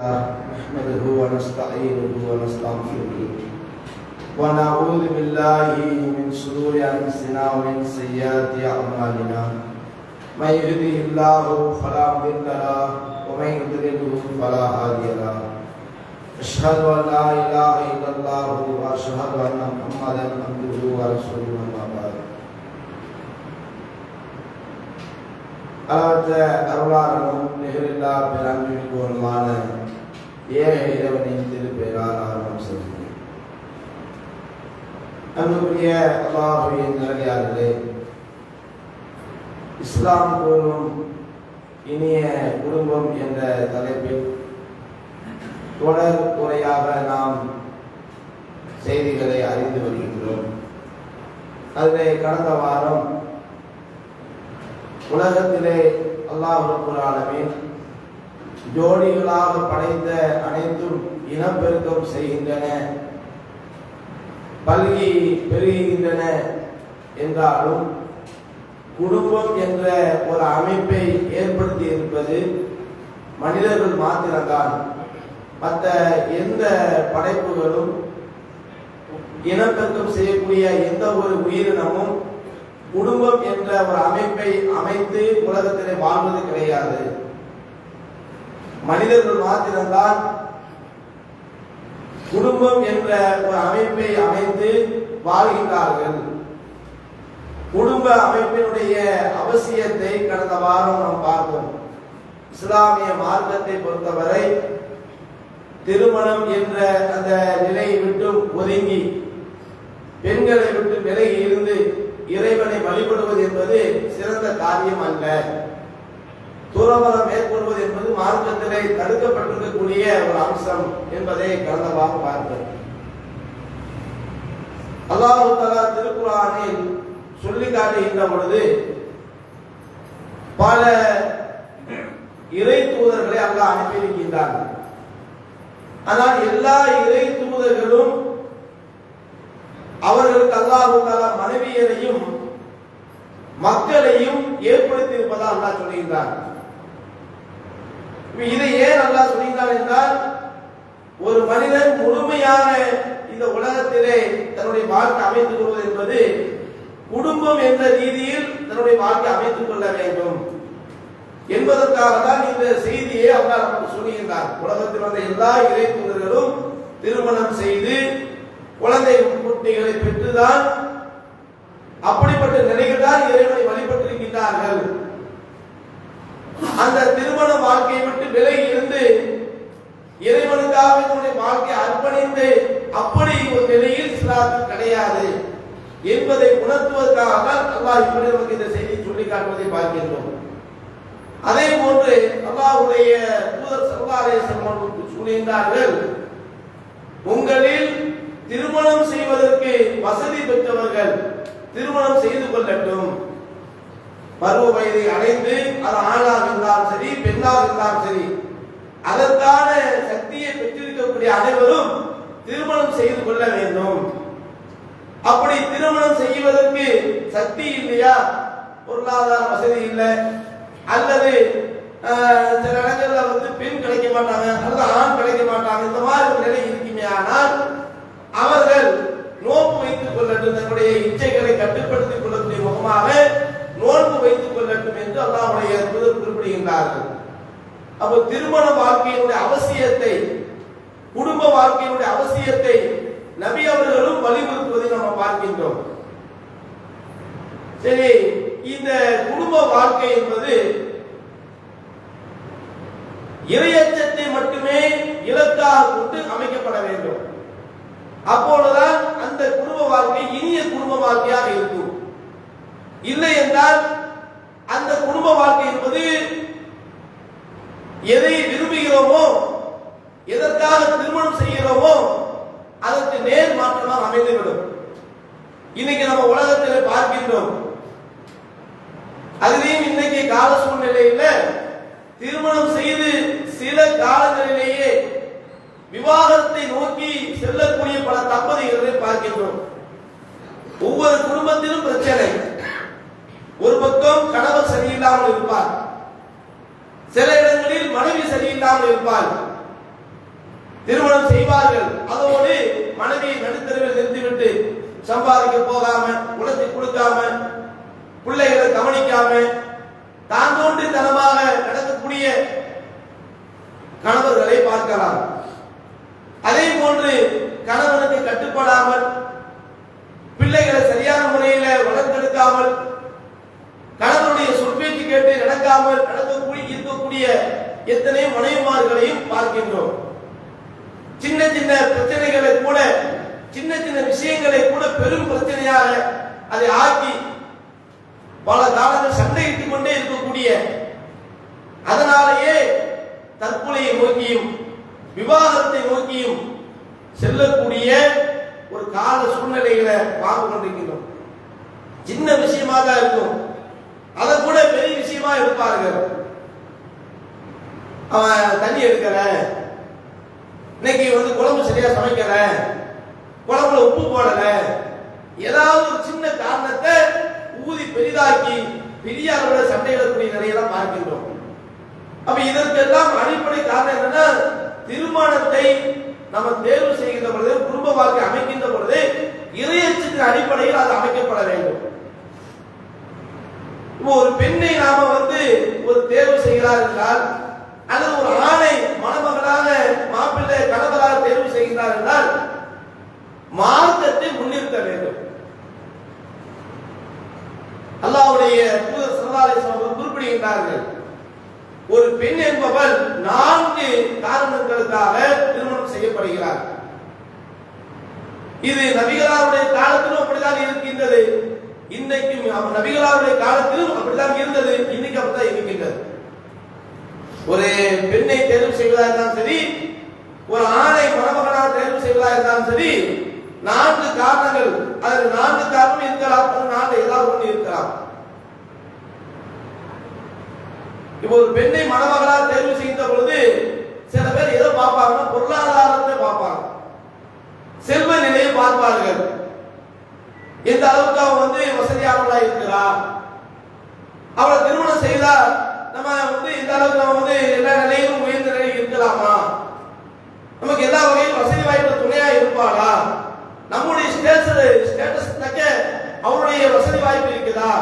نحمده ونستعينه ونستغفره. ونعوذ بالله من شرور أنفسنا ومن سيئات أعمالنا. من يهده الله فلا مضل له ومن يضلله فلا هادي له. أشهد أن لا إله إلا الله وأشهد أن محمدا عبده ورسوله. அல்லாத அருளாளனும் நிகரில்லா பேரன்பிற்குமான ஏக இறைவனின் திருப்பெயரால் ஆரம்பம் செய்கிறேன் அன்புக்குரிய அல்லாஹுவின் நிலையார்களே இஸ்லாம் கூறும் இனிய குடும்பம் என்ற தலைப்பில் தொடர் உரையாக நாம் செய்திகளை அறிந்து வருகின்றோம். அதில் கடந்த வாரம் உலகத்திலே அல்லாஹ் ரப்பல் ஜோடிகளாக படைத்த அனைத்தும் இனப்பெருக்கம் செய்கின்றன. பல்கி பெருகின்றன என்றாலும் குடும்பம் என்ற ஒரு அமைப்பை ஏற்படுத்தி இருப்பது மனிதர்கள் மாத்திரம்தான். மற்ற எந்த படைப்புகளும் இனப்பெருக்கம் செய்யக்கூடிய எந்த ஒரு உயிரினமும் குடும்பம் என்ற ஒரு அமைப்பை அமைத்து உலகத்திலே வாழ்வது கிடையாது. மனிதர்கள் மாத்திரம்தான் குடும்பம் என்ற ஒரு அமைப்பை அமைத்து வாழ்கின்றார்கள். குடும்ப அமைப்பினுடைய அவசியத்தை கடந்த வாரம் நாம் பார்த்தோம். இஸ்லாமிய மார்க்கத்தை பொறுத்தவரை திருமணம் என்ற அந்த நிலையை விட்டு ஒதுங்கி பெண்களை விட்டு விலகி இருந்து இறைவனை வழிபடுவது என்பது சிறந்த காரியம் அல்ல. துறவரம் மேற்கொள்வது என்பது மார்க்கத்திலே தடுக்கப்பட்டிருக்கக்கூடிய ஒரு அம்சம் என்பதை கடந்த பார்த்தது அல்லாஹு தலா திருக்குறானில் சொல்லி காட்டுகின்ற பொழுது பல இறை தூதர்களை அல்லாஹ் அனுப்பியிருக்கின்றார் ஆனால் எல்லா இறை தூதர்களும் அவர்களுக்கு அல்லாஹு மனைவியரையும் மக்களையும் ஏற்படுத்தி இருப்பதா அல்லா சொல்லியிருந்தார் இதை ஏன் அல்லா சொல்லுகின்றார் என்றால் ஒரு மனிதன் முழுமையான இந்த உலகத்திலே தன்னுடைய வாழ்க்கை அமைத்துக் கொள்வது என்பது குடும்பம் என்ற ரீதியில் தன்னுடைய வாழ்க்கை அமைத்துக் கொள்ள வேண்டும். என்பதற்காக தான் இந்த செய்தியை அல்லாஹ் நமக்கு சொல்லுகின்றார் உலகத்தில் வந்த எல்லா இறை திருமணம் செய்து குழந்தை குட்டிகளை பெற்றுதான் அப்படிப்பட்ட நிலையில் தான் இறைவனை வழிபட்டிருக்கின்றார்கள். அந்த திருமண வாழ்க்கையை விட்டு விலகி இருந்து இறைவனுக்காக தன்னுடைய வாழ்க்கை அர்ப்பணித்து அப்படி ஒரு நிலையில் இஸ்லாத்தில் கிடையாது என்பதை உணர்த்துவதற்காக தான் அல்லாஹ் இப்படி நமக்கு இந்த செய்தியை சொல்லி காட்டுவதை பார்க்கின்றோம். அதே போன்று அல்லாஹுடைய தூதர் சம்பான் சொல்லியிருந்தார்கள் உங்களில் திருமணம் செய்வதற்கு வசதி பெற்றவர்கள் திருமணம் செய்து கொள்ளட்டும். பருவ வயதை அடைந்து அது ஆணாக இருந்தாலும் சரி பெண்ணாக இருந்தாலும் சரி அதற்கான சக்தியை பெற்றிருக்கக்கூடிய அனைவரும் திருமணம் செய்து கொள்ள வேண்டும். அப்படி திருமணம் செய்வதற்கு சக்தி இல்லையா? பொருளாதார வசதி இல்லை. அல்லது சில இடங்கள்ல வந்து பெண் கிடைக்க மாட்டாங்க அல்லது ஆண் கிடைக்க மாட்டாங்க இந்த மாதிரி ஒரு நிலை இருக்குமே ஆனால் அவர்கள் நோன்பு வைத்துக் கொள்ளட்டும் தங்களுடைய இச்சைகளை கட்டுப்படுத்திக் கொள்ளக்கூடிய முகமாக நோன்பு வைத்துக் கொள்ளட்டும் என்று அல்லாவுடைய தூதர் குறிப்பிடுகின்றார்கள். அப்போ திருமண வாழ்க்கையினுடைய அவசியத்தை குடும்ப வாழ்க்கையினுடைய அவசியத்தை நபி அவர்களும் வலியுறுத்துவதை நம்ம பார்க்கின்றோம். சரி இந்த குடும்ப வாழ்க்கை என்பது இரையச்சத்தை மட்டுமே இலக்காக கொண்டு அமைக்கப்பட வேண்டும். அப்பொழுதுதான் அந்த குடும்ப வாழ்க்கை இனிய குடும்ப வாழ்க்கையாக இருக்கும். இல்லை என்றால் அந்த குடும்ப வாழ்க்கை என்பது எதை விரும்புகிறோமோ எதற்காக திருமணம் செய்கிறோமோ அதற்கு நேர் மாற்றமாக அமைந்துவிடும். இன்னைக்கு நம்ம உலகத்தில் பார்க்கின்றோம். அதுலேயும் இன்னைக்கு கால சூழ்நிலையில் திருமணம் செய்து சில காலங்களிலேயே விவாகரத்தை நோக்கி செல்லக்கூடிய பல தம்பதிகளை பார்க்கின்றோம். ஒவ்வொரு குடும்பத்திலும் பிரச்சனை. ஒரு பக்கம் கணவர் சரியில்லாமல் இருப்பார். சில இடங்களில் மனைவி சரியில்லாமல் இருப்பார் திருமணம் செய்வார்கள். அதோடு மனைவியை நடுத்தருவில் நிறுத்திவிட்டு சம்பாதிக்க போகாம குளத்தை கொடுக்காம பிள்ளைகளை கவனிக்காம தான் தோன்றித்தனமாக நடக்கக்கூடிய கணவர்களை பார்க்கலாம். அதே போன்று கணவனுக்கு கட்டுப்படாமல் பிள்ளைகளை சரியான முறையில வளர்த்தெடுக்காமல் கணவனுடைய சொற்பேச்சு கேட்டு நடக்காமல் நடக்கக்கூடிய இருக்கக்கூடிய எத்தனை மனைவிமார்களையும் பார்க்கின்றோம். சின்ன சின்ன பிரச்சனைகளை கூட சின்ன சின்ன விஷயங்களை கூட பெரும் பிரச்சனையாக அதை ஆக்கி பல காலங்கள் சண்டையிட்டுக் கொண்டே இருக்கக்கூடிய அதனாலேயே தற்கொலையை நோக்கியும் விவாதத்தை நோக்கியும் செல்லக்கூடிய ஒரு கால சூழ்நிலைகளை பார்த்து கொண்டிருக்கிறோம் சின்ன விஷயமா தான் இருக்கும். அதை கூட பெரிய விஷயமா இருப்பார்கள். அவன் தண்ணி எடுக்கிறேன் இன்னைக்கு வந்து குழம்பு சரியா சமைக்கல. குழம்புல உப்பு போடல. ஏதாவது ஒரு சின்ன காரணத்தை ஊதி பெரிதாக்கி பெரிய அளவுல சண்டையிடக்கூடிய நிலையெல்லாம் பார்க்கின்றோம். அப்ப இதற்கெல்லாம் அடிப்படை காரணம் என்னன்னா திருமணத்தை நம்ம தேர்வு செய்கின்ற பொழுது குடும்ப வாழ்க்கை அமைக்கின்ற பொழுது இறையச்சத்தின் அடிப்படையில் அது அமைக்கப்பட வேண்டும். இப்போ ஒரு பெண்ணை நாம வந்து ஒரு தேர்வு செய்கிறார் என்றால் அல்லது ஒரு ஆணை மணமகனாக மாப்பிள்ளை கணவராக தேர்வு செய்கிறார் என்றால் மார்க்கத்தை முன்னிறுத்த வேண்டும். அல்லாவுடைய புது சமுதாய குறிப்பிடுகின்றார்கள் ஒரு பெண் என்பவள் நான்கு காரணங்களுக்காக திருமணம் செய்யப்படுகிறார் இது நபிகளாருடைய காலத்திலும் அப்படிதான் இருக்கின்றது. இன்றைக்கும் நபிகளாருடைய காலத்திலும் அப்படிதான் இருந்தது. இன்னைக்கு அப்படிதான் இருக்கின்றது. ஒரு பெண்ணை தேர்வு செய்வதா இருந்தாலும் சரி ஒரு ஆணை மணமகனாக தேர்வு செய்வதா இருந்தாலும் சரி நான்கு காரணங்கள் அதில் நான்கு காரணம் இருக்கலாம் நான்கு ஏதாவது ஒன்று இருக்கலாம். இப்போ ஒரு பெண்ணை மணமகளாக தேர்வு செய்கின்ற பொழுது சில பேர் எதை பார்ப்பாங்க பொருளாதாரத்தை பார்ப்பாங்க. செல்வ நிலையை பார்ப்பார்கள். எந்த அளவுக்கு அவன் வந்து வசதியானவளா இருக்கிறா? அவளை திருமணம் செய்தால் நம்ம வந்து இந்த அளவுக்கு நம்ம வந்து எல்லா நிலையிலும் உயர்ந்த நிலையில் இருக்கலாமா? நமக்கு எல்லா வகையிலும் வசதி வாய்ப்பு துணையா இருப்பாளா? நம்முடைய ஸ்டேட்டஸ் ஸ்டேட்டஸ் தக்க அவருடைய வசதி வாய்ப்பு இருக்குதா?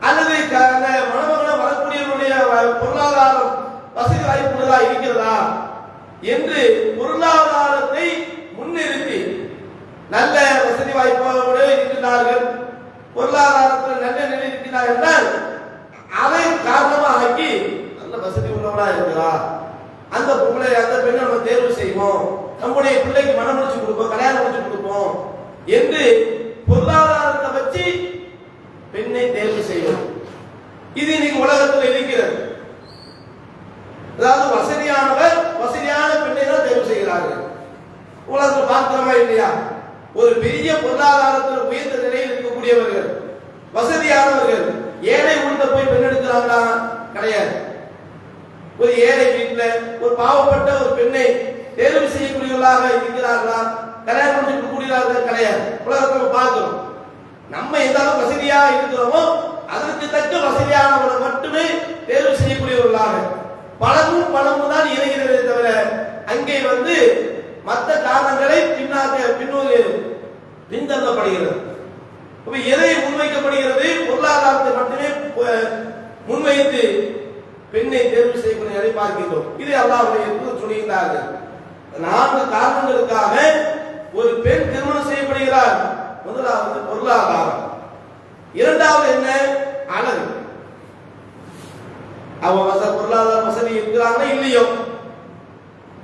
அல்லது க- வரக்கூடியவருடைய பொருளாதாரம் வசதி வாய்ப்புள்ளதா இருக்கிறதா என்று பொருளாதாரத்தை முன்னிறுத்தி நல்ல வசதி வாய்ப்போடு இருக்கிறார்கள் பொருளாதாரத்தில் நல்ல நிலை இருக்கிறார் என்றால் அதை காரணமா ஆக்கி நல்ல வசதி உள்ளவனா இருக்கிறா அந்த பொம்பளை அந்த பெண்ணை நம்ம தேர்வு செய்வோம். நம்முடைய பிள்ளைக்கு மனம் முடிச்சு கொடுப்போம் கல்யாணம் முடிச்சு கொடுப்போம் என்று பொருளாதாரத்தை வச்சு பெண்ணை தேர்வு செய்வோம் இது இன்னைக்கு உலகத்தில் இருக்கிறது. அதாவது வசதியானவர் வசதியான பெண்ணை தான் தேர்வு செய்கிறார்கள். உலகத்தில் பார்க்கிறோமா இல்லையா? ஒரு பெரிய பொருளாதாரத்தில் உயர்ந்த நிலையில் இருக்கக்கூடியவர்கள் வசதியானவர்கள் ஏழை உள்ள போய் பெண் எடுக்கிறாங்களா? கிடையாது. ஒரு ஏழை வீட்டில் ஒரு பாவப்பட்ட ஒரு பெண்ணை தேர்வு செய்யக்கூடியவர்களாக இருக்கிறார்களா? கல்யாணம் பண்ணிட்டு கூடியவர்களாக கிடையாது. உலகத்தில் பார்க்கிறோம். நம்ம எந்த அளவுக்கு வசதியா இருக்கிறோமோ அதற்கு தக்க வசதியானவர்களை மட்டுமே தேர்வு செய்யக்கூடியவர்களாக. பணமும் பணமும் தான் இறைகிறதே தவிர அங்கே வந்து மற்ற காரணங்களை பின்னாக பின்னோரு பின்தள்ளப்படுகிறது அப்ப எதை முன்வைக்கப்படுகிறது? பொருளாதாரத்தை மட்டுமே முன்வைத்து பெண்ணை தேர்வு செய்யக்கூடிய நிலை பார்க்கின்றோம். இது அல்லாஹ்வுடைய தூதர் நான்கு காரணங்களுக்காக ஒரு பெண் திருமணம் செய்யப்படுகிறார். முதலாவது பொருளாதாரம். இரண்டாவது என்ன? அழகு. அவங்க வச பொருளாதார வசதி இருக்கிறாங்களா இல்லையோ?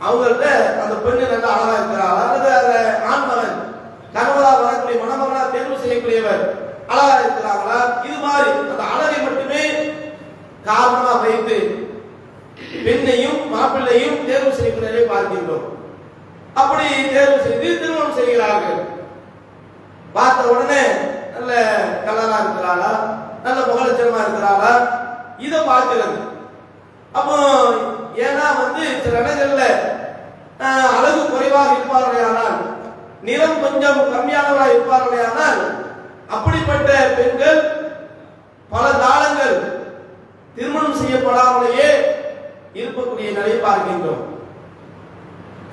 அவங்கள்ட்ட அந்த பெண்ணு நல்லா அழகா இருக்கிறாளா? அல்லது அந்த ஆண்மகன் கணவராக வரக்கூடிய மணமகனாக தேர்வு செய்யக்கூடியவர் அழகா இருக்கிறாங்களா? இது மாதிரி அந்த அழகை மட்டுமே காரணமாக வைத்து பெண்ணையும் மாப்பிள்ளையும் தேர்வு செய்யக்கூடியதை பார்க்கின்றோம். அப்படி தேர்வு செய்து திருமணம் செய்கிறார்கள். பார்த்த உடனே நல்ல கலரா இருக்கிறாளா? நல்ல புகழச்சரமா இருக்கிறாளா? இதை பார்க்கிறது. அப்போ ஏன்னா வந்து சில இடங்கள்ல அழகு குறைவாக இருப்பார்களேயானால் நிறம் கொஞ்சம் கம்மியானவராக இருப்பார்களேயானால் அப்படிப்பட்ட பெண்கள் பல காலங்கள் திருமணம் செய்யப்படாமலேயே இருக்கக்கூடிய நிலையை பார்க்கின்றோம்.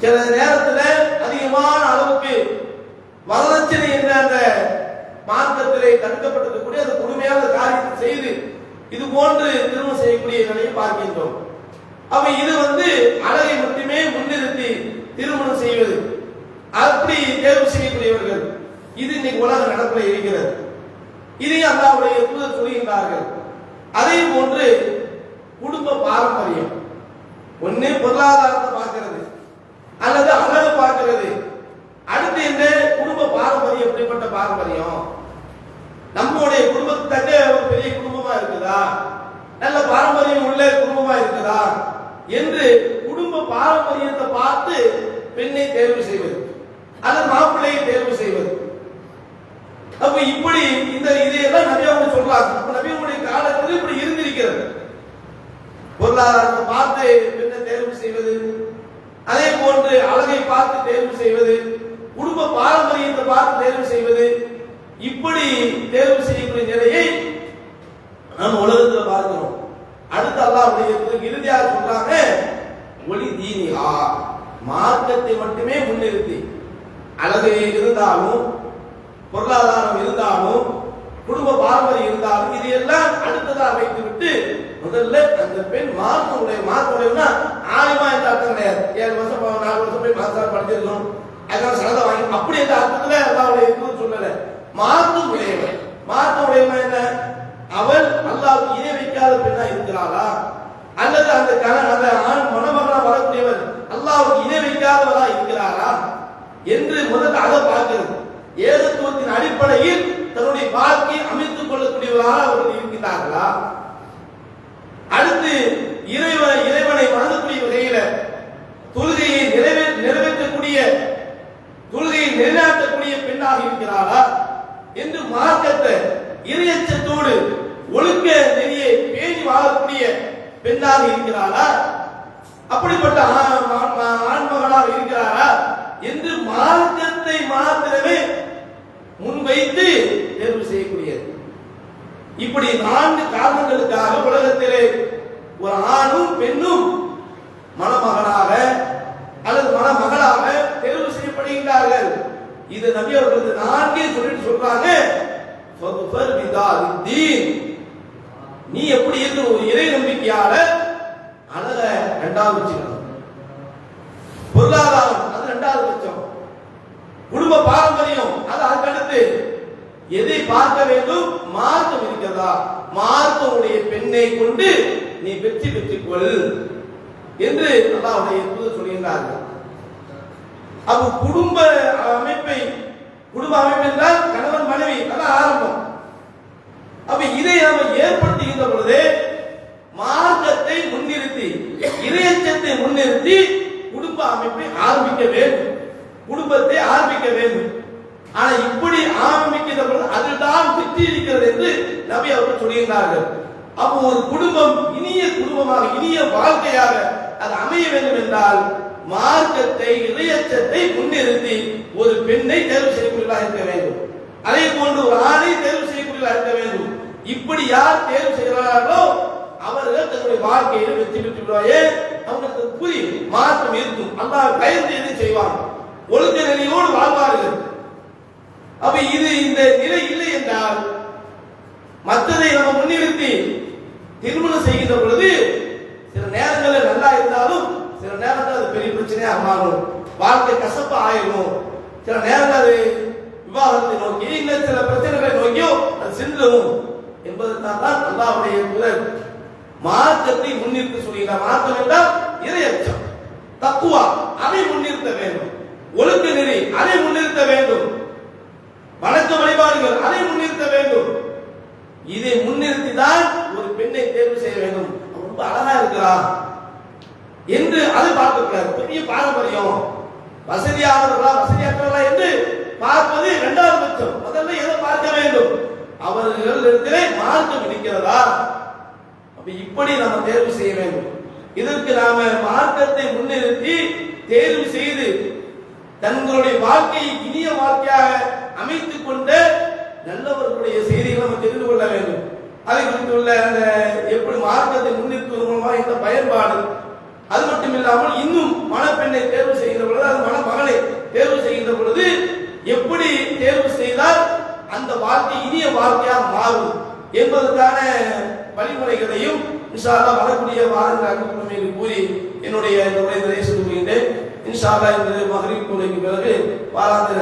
சில நேரத்தில் அதிகமான அளவுக்கு வரதட்சணை என்ற அந்த மார்க்கத்திலே தடுக்கப்பட்டிருக்கக்கூடிய அந்த கொடுமையான காரியத்தை செய்து இது போன்று திருமணம் செய்யக்கூடிய நிலையை பார்க்கின்றோம். அப்ப இது வந்து அழகை மட்டுமே முன்னிறுத்தி திருமணம் செய்வது. அப்படி தேர்வு செய்யக்கூடியவர்கள் இது இன்னைக்கு உலக நடப்பில் இருக்கிறது. இதையும் அல்லாவுடைய தூதர் சொல்கின்றார்கள். அதே போன்று குடும்ப பாரம்பரியம். ஒன்னு பொருளாதாரத்தை பார்க்கிறது அல்லது அழகு பார்க்கிறது அடுத்து என்ன குடும்ப பாரம்பரியம். நம்முடைய குடும்பத்துக்கு ஒரு பெரிய குடும்பமா இருக்குதா? நல்ல பாரம்பரியம் உள்ள குடும்பமா இருக்குதா? என்று குடும்ப பாரம்பரியத்தை பார்த்து பெண்ணை தேர்வு செய்வது அல்லது மாப்பிள்ளையை தேர்வு செய்வது. அப்ப இப்படி இந்த இதையெல்லாம் நபி அவங்க சொல்றாங்க. அப்ப நபி அவங்களுடைய காலத்தில் இப்படி இருந்திருக்கிறது. பொருளாதாரத்தை பார்த்து பெண்ணை தேர்வு செய்வது அதே போன்று அழகை பார்த்து தேர்வு செய்வது குடும்ப பாரம்பரியத்தை பார்த்து தேர்வு செய்வது இப்படி தேர்வு செய்யக்கூடிய நிலையை நாம் உலகத்துல பார்க்கிறோம். அடுத்து அல்லாஹ் இறுதியாக சொல்றாங்க ஒளி தீனியா மார்க்கத்தை மட்டுமே முன்னிறுத்தி. அழகு இருந்தாலும் பொருளாதாரம் இருந்தாலும் குடும்ப பாரம்பரியம் இருந்தாலும் இது எல்லாம் அடுத்ததாக வைத்து விட்டு முதல்ல அந்த பெண் மார்க்கமுடைய மார்க்கமுடையனா ஆலிமா என்ற அர்த்தம் கிடையாது. ஏழு வருஷம் நாலு வருஷம் போய் மாசார் படிச்சிருக்கணும். அதனால சனதை வாங்கி அப்படி எந்த அர்த்தத்துல அல்லாவுடைய இது சொல்லல. மாத்து உடையவர் மாத்து உடையவன் என்ன? அவள் அல்லாவுக்கு இணை வைக்காத பெண்ணா இருக்கிறாளா? அல்லது அந்த கண அந்த ஆண் மணமகனா வரக்கூடியவர் அல்லாவுக்கு இணை வைக்காதவரா இருக்கிறாரா என்று முதல்ல அதை பார்க்கிறது. ஏகத்துவத்தின் அடிப்படையில் தன்னுடைய வாழ்க்கையை அமைத்துக் கொள்ளக்கூடியவர்களாக அவர்கள் இருக்கிறார்களா அடுத்து இறைவனை இறைவனை வணங்கக்கூடிய வகையில தொழுகையை நிறைவே நிறைவேற்றக்கூடிய தொழுகையை நிலைநாட்டக்கூடிய பெண்ணாக இருக்கிறாரா என்று மார்க்கத்தை இறையச்சத்தோடு ஒழுக்க நெறியை பேணி வாழக்கூடிய பெண்ணாக இருக்கிறாரா? அப்படிப்பட்ட ஆண்மகனாக இருக்கிறாரா? என்று மார்க்கத்தை மாத்திரமே முன்வைத்து தேர்வு செய்யக்கூடியது. இப்படி நான்கு காரணங்களுக்காக உலகத்திலே ஒரு ஆணும் பெண்ணும் மணமகனாக அல்லது மணமகளாக தேர்வு செய்யப்படுகின்றார்கள். இது நபி அவர்களுக்கு நான்கே சொல்லிட்டு சொல்றாங்க. நீ எப்படி இருக்கிற ஒரு இறை நம்பிக்கையால அழக ரெண்டாவது வச்சுக்கணும். பொருளாதாரம் அது ரெண்டாவது பட்சம். குடும்ப பாரம்பரியம் அது அதுக்கடுத்து. எதை பார்க்க வேண்டும்? மார்க்கம் இருக்கிறதா? மார்க்கமுடைய பெண்ணை கொண்டு நீ வெற்றி பெற்றுக் கொள் என்று அல்லாவுடைய தூதர் சொல்கின்றார்கள். அப்ப குடும்ப அமைப்பை குடும்ப அமைப்பு என்றால் கணவன் மனைவி அதான் ஆரம்பம். அப்ப இதை நாம ஏற்படுத்துகின்ற பொழுது மார்க்கத்தை முன்னிறுத்தி இறையச்சத்தை முன்னிறுத்தி குடும்ப அமைப்பை ஆரம்பிக்க வேண்டும் குடும்பத்தை ஆரம்பிக்க வேண்டும் ஆனா இப்படி ஆரம்பிக்கின்ற பொழுது அதில்தான் வெற்றி இருக்கிறது என்று நபி அவர்கள் சொல்லுகிறார்கள் அப்போ ஒரு குடும்பம் இனிய குடும்பமாக இனிய வாழ்க்கையாக அது அமைய வேண்டும் என்றால் மார்க்கத்தை இறையச்சத்தை முன்னிறுத்தி ஒரு பெண்ணை தேர்வு செய்யக்கூடியவர்களாக இருக்க வேண்டும் அதே போன்று ஒரு ஆணை தேர்வு செய்யக்கூடியவர்களாக இருக்க வேண்டும் இப்படி யார் இருக்கிறார்களோ அவர்கள் தங்களுடைய வாழ்க்கையில் வெற்றி பெற்று விடுவாயே அவங்களுக்கு புரியும். மாற்றம் இருக்கும். அல்லாஹ் பயந்து எதை செய்வாங்க ஒழுக்க நிலையோடு வாழ்வார்கள். அப்ப இது இந்த நிலை இல்லை என்றால் மற்றதை நம்ம முன்னிறுத்தி திருமணம் செய்கின்ற பொழுது சில நேரங்களில் நல்லா இருந்தாலும் சில நேரத்தில் அது பெரிய பிரச்சனையாக மாறும். வாழ்க்கை கசப்பா ஆயிடும் சில நேரங்கள் அது விவாகத்தை நோக்கி இல்லை சில பிரச்சனைகளை நோக்கியோ அது சென்றும் என்பதற்காக தான் அல்லாவுடைய முதல் மார்க்கத்தை முன்னிறுத்தி சொல்கிறார் மார்க்கம் என்றால் இறையச்சம். தக்குவா அதை முன்னிறுத்த வேண்டும். ஒழுக்க நெறி அதை முன்னிறுத்த வேண்டும். வணக்க வழிபாடுகள் அதை முன்னிறுத்த வேண்டும். இதை முன்னிறுத்தி தான் ஒரு பெண்ணை தேர்வு செய்ய வேண்டும். ரொம்ப அழகா இருக்கிறா. என்று அதை பார்க்கக்கூடாது. பெரிய பாரம்பரியம். வசதியானவர்களா வசதியற்றவர்களா என்று பார்ப்பது இரண்டாவது பட்சம். முதல்ல எதை பார்க்க வேண்டும்? அவர்களிடத்திலே மார்க்கம் இருக்கிறதா? அப்ப இப்படி நம்ம தேர்வு செய்ய வேண்டும். இதற்கு நாம மார்க்கத்தை முன்னிறுத்தி தேர்வு செய்து தங்களுடைய வாழ்க்கையை இனிய வாழ்க்கையாக அமைத்துக் கொண்டு நல்லவர்களுடைய செய்திகளை நம்ம தெரிந்து கொள்ள வேண்டும். அதை குறித்து உள்ள அந்த எப்படி மார்க்கத்தை முன்னிறுத்துவது மூலமாக இந்த பயன்பாடு. அது மட்டும் இல்லாமல் இன்னும் மணப்பெண்ணை தேர்வு செய்கின்ற பொழுது அந்த மனமகனை தேர்வு செய்கின்ற பொழுது எப்படி தேர்வு செய்தால் அந்த வாழ்க்கை இனிய வாழ்க்கையாக மாறும் என்பதற்கான வழிமுறைகளையும் இன்ஷா வரக்கூடிய வாரங்களாக அனுப்புமையில் கூறி என்னுடைய இந்த உரை நிறைய சொல்லுகின்றேன் இன்ஷா அல்லாஹ் இந்த மகரிப் தொழுகைக்கு பிறகு வாராந்திர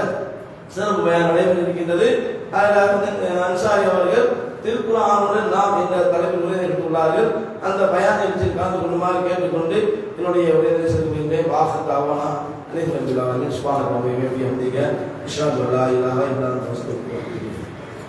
சிறப்பு பயன் நடைபெற இருக்கின்றது. அதில் வந்து அன்சாரி அவர்கள் திருக்குறானுடன் நாம் என்ற தலைப்பில் உரை எடுத்துள்ளார்கள் அந்த பயானை வச்சு கலந்து கொள்ளுமாறு கேட்டுக்கொண்டு என்னுடைய உரையை செல்கின்றேன் வாசல் தாவானா அனைத்து நம்பிலாக சுபாக நம்பி வேண்டிய இஷா சொல்லா இல்லாத இல்லாத